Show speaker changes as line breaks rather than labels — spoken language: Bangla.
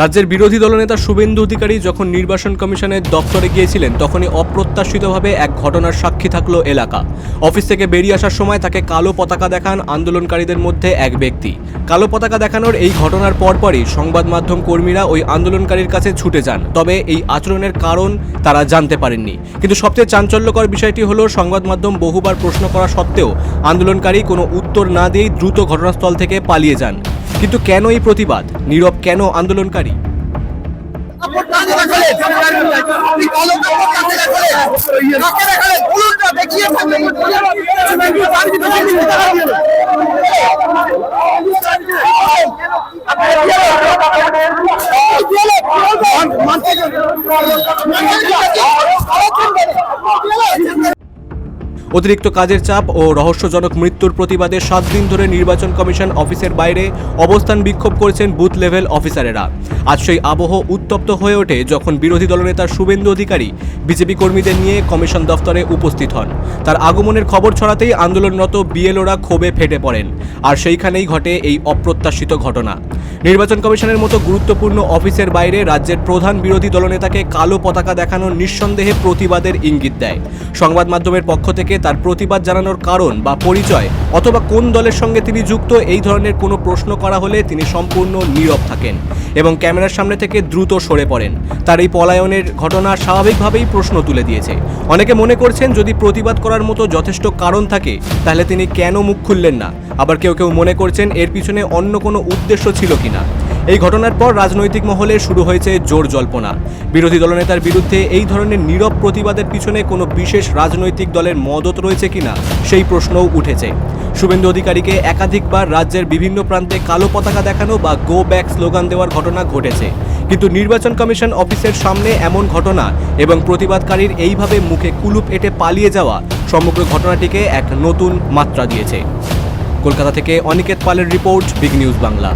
রাজ্যের বিরোধী দলনেতা শুভেন্দু অধিকারী যখন নির্বাচন কমিশনের দপ্তরে গিয়েছিলেন, তখনই অপ্রত্যাশিতভাবে এক ঘটনার সাক্ষী থাকল এলাকা। অফিস থেকে বেরিয়ে আসার সময় তাকে কালো পতাকা দেখান আন্দোলনকারীদের মধ্যে এক ব্যক্তি। কালো পতাকা দেখানোর এই ঘটনার পরপরই সংবাদ মাধ্যম কর্মীরা ওই আন্দোলনকারীর কাছে ছুটে যান। তবে এই আচরণের কারণ তারা জানতে পারেননি। কিন্তু সবচেয়ে চাঞ্চল্যকর বিষয়টি হলো, সংবাদ মাধ্যম বহুবার প্রশ্ন করা সত্ত্বেও আন্দোলনকারী কোনো উত্তর না দিয়েই দ্রুত ঘটনাস্থল থেকে পালিয়ে যান। কিন্তু কেন এই প্রতিবাদ? নীরব কেন আন্দোলনকারী?
কাপড়
অতিরিক্ত কাজের চাপ ও রহস্যজনক মৃত্যুর প্রতিবাদে সাত দিন ধরে নির্বাচন কমিশন অফিসের বাইরে অবস্থান বিক্ষোভ করেছেন বুথ লেভেল অফিসারেরা। আজ সেই আবহ উত্তপ্ত হয়ে ওঠে যখন বিরোধী দলনেতা শুভেন্দু অধিকারী বিজেপি কর্মীদের নিয়ে কমিশন দফতরে উপস্থিত হন। তার আগমনের খবর ছড়াতেই আন্দোলনরত বিএলওরা ক্ষোভে ফেটে পড়েন। আর সেইখানেই ঘটে এই অপ্রত্যাশিত ঘটনা। নির্বাচন কমিশনের মতো গুরুত্বপূর্ণ অফিসের বাইরে রাজ্যের প্রধান বিরোধী দলনেতাকে কালো পতাকা দেখানো নিঃসন্দেহে প্রতিবাদের ইঙ্গিত দেয়। সংবাদ মাধ্যমের পক্ষ থেকে তার প্রতিবাদ জানানোর কারণ বা পরিচয় অথবা কোন দলের সঙ্গে তিনি যুক্ত এই ধরনের কোনো প্রশ্ন করা হলে তিনি সম্পূর্ণ নীরব থাকেন এবং ক্যামেরার সামনে থেকে দ্রুত সরে পড়েন। তার এই পলায়নের ঘটনা স্বাভাবিকভাবেই প্রশ্ন তুলে দিয়েছে। অনেকে মনে করছেন যদি প্রতিবাদ করার মতো যথেষ্ট কারণ থাকে, তাহলে তিনি কেন মুখ খুললেন না? আবার কেউ কেউ মনে করছেন এর পিছনে অন্য কোনো উদ্দেশ্য ছিল কিনা? এই ঘটনার পর রাজনৈতিক মহলে শুরু হয়েছে জোর জল্পনা। বিরোধী দলনেতার বিরুদ্ধে এই ধরনের নীরব প্রতিবাদের পিছনে কোনো বিশেষ রাজনৈতিক দলের মদত রয়েছে কিনা, সেই প্রশ্নও উঠেছে। শুভেন্দু অধিকারীকে একাধিকবার রাজ্যের বিভিন্ন প্রান্তে কালো পতাকা দেখানো বা গো ব্যাক স্লোগান দেওয়ার ঘটনা ঘটেছে। কিন্তু নির্বাচন কমিশন অফিসের সামনে এমন ঘটনা এবং প্রতিবাদকারীর এইভাবে মুখে কুলুপ এঁটে পালিয়ে যাওয়া সমগ্র ঘটনাটিকে এক নতুন মাত্রা দিয়েছে। কলকাতা থেকে অনিকেত পালের রিপোর্ট, বিগ নিউজ বাংলা।